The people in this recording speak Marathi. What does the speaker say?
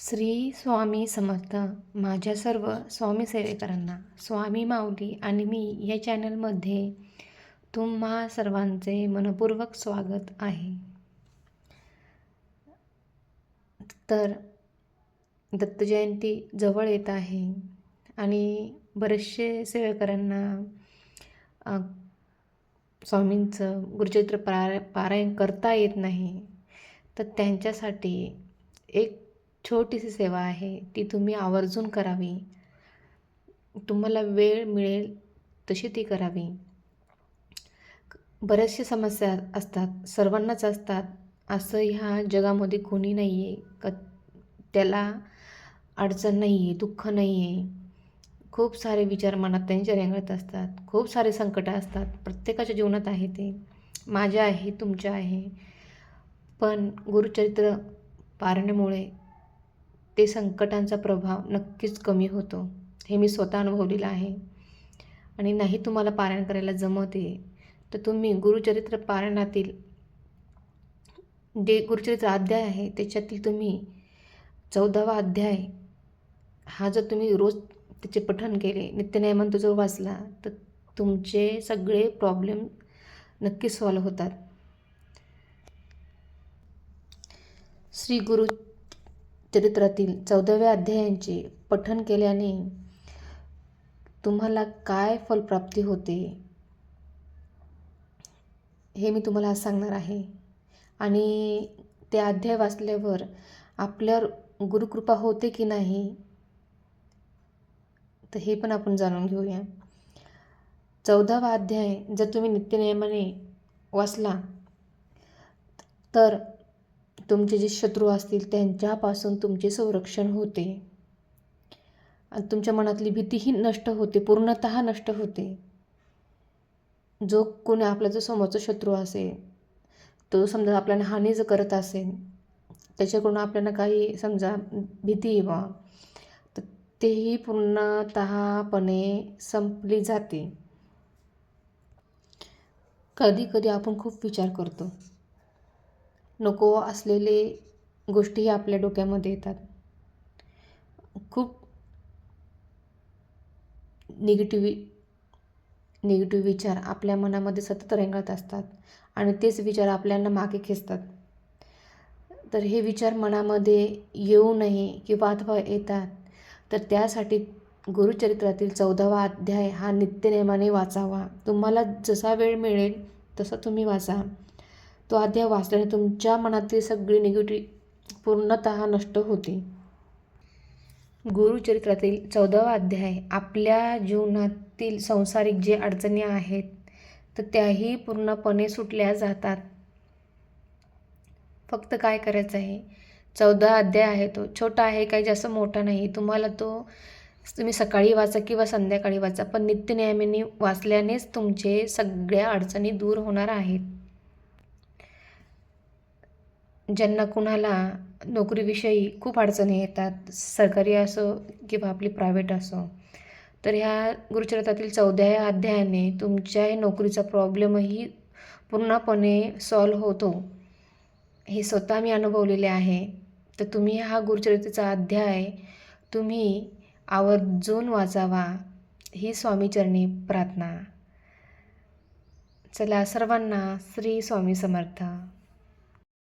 श्री स्वामी समर्थ माझ्या सर्व स्वामी सेवेकरांना स्वामी माऊली आणि मी या चॅनलमध्ये तुम्हा सर्वांचे मनपूर्वक स्वागत आहे. तर दत्तजयंती जवळ येत आहे आणि बरेचसे सेवेकरांना स्वामींचं गुरुचरित्र पारा पारायण करता येत नाही. तर त्यांच्यासाठी एक छोटीशी सेवा आहे ती तुम्ही आवर्जून करावी. तुम्हाला वेळ मिळेल तशी ती करावी. बऱ्याचशा समस्या असतात सर्वांनाच असतात. असं ह्या जगामध्ये कोणी नाही आहे क त्याला अडचण नाही आहे दुःख नाही आहे खूप सारे विचार मनात त्यांच्या रेंगळत असतात. खूप सारे संकटं असतात. प्रत्येकाच्या जीवनात आहे ते. माझ्या आहे तुमच्या आहे. पण गुरुचरित्र पारण्यामुळे ते संकटांचा प्रभाव नक्कीच कमी होतो. हे मी स्वतः अनुभवलेलं आहे. आणि नाही तुम्हाला पारायण करायला जमते तर तुम्ही गुरुचरित्र पारायणातील जे गुरुचरित्र अध्याय आहे त्याच्यातील तुम्ही चौदावा अध्याय हा जर तुम्ही रोज त्याचे पठण केले नित्यनेमान तो जर वाचला तर तुमचे सगळे प्रॉब्लेम नक्की सॉल्व होतात. श्री गुरु चरित्रातील चौदाव्या अध्यायांचे पठन केल्याने तुम्हाला काय फलप्राप्ती होते? हे मी तुम्हाला आज सांगणार आहे. आणि ते अध्याय वाचल्यावर आपल्यावर गुरुकृपा होते की नाही तर हे पण आपण जाणून घेऊया. चौदावा अध्याय जर तुम्ही नित्यनियमाने वाचला तर तुमचे जे शत्रू असतील त्यांच्यापासून तुमचे संरक्षण होते. आणि तुमच्या मनातली भीतीही नष्ट होते पूर्णत नष्ट होते. जो कोणी आपला जो समोरचा शत्रू असेल तो समजा आपल्याला हानी जर करत असेल त्याच्याकडून आपल्याला काही समजा भीती आहे बा तर तेही पूर्णतःपणे संपली जाते. कधी कधी आपण खूप विचार करतो. नको असलेले गोष्टीही आपल्या डोक्यामध्ये येतात. खूप निगेटिव्ह निगेटिव्ह विचार आपल्या मनामध्ये सतत रेंगाळत असतात आणि तेच विचार आपल्याला मागे खेचतात. तर हे विचार मनामध्ये येऊ नये किंवा अथवा येतात तर त्यासाठी गुरुचरित्रातील चौदावा अध्याय हा नित्यनेमाने वाचावा. तुम्हाला जसा वेळ मिळेल तसा तुम्ही वाचा. तो अध्याय वाचल्याने तुमच्या मनातील सगळी निगेटिव्ह पूर्णत नष्ट होते. गुरुचरित्रातील चौदावा अध्याय आपल्या जीवनातील संसारिक जे अडचणी आहेत तर त्याही पूर्णपणे सुटल्या जातात. फक्त काय करायचं आहे? चौदा अध्याय आहे तो. छोटा आहे काही जास्त मोठा नाही. तुम्हाला तो तुम्ही सकाळी वाचा किंवा संध्याकाळी वाचा पण नित्यनियमाने वाचल्यानेच तुमचे सगळ्या अडचणी दूर होणार आहेत. ज्यांना कुणाला नोकरीविषयी खूप अडचणी येतात सरकारी असो किंवा आपली प्रायव्हेट असो तर ह्या गुरुचरितातील चौदाव्या अध्यायाने तुमच्या नोकरीचा प्रॉब्लेमही पूर्णपणे सॉल्व होतो. हे स्वतः मी अनुभवलेले आहे. तर तुम्ही हा गुरुचरितेचा अध्याय तुम्ही आवर्जून वाचावा ही स्वामीचरणी प्रार्थना. चला सर्वांना श्री स्वामी समर्थ.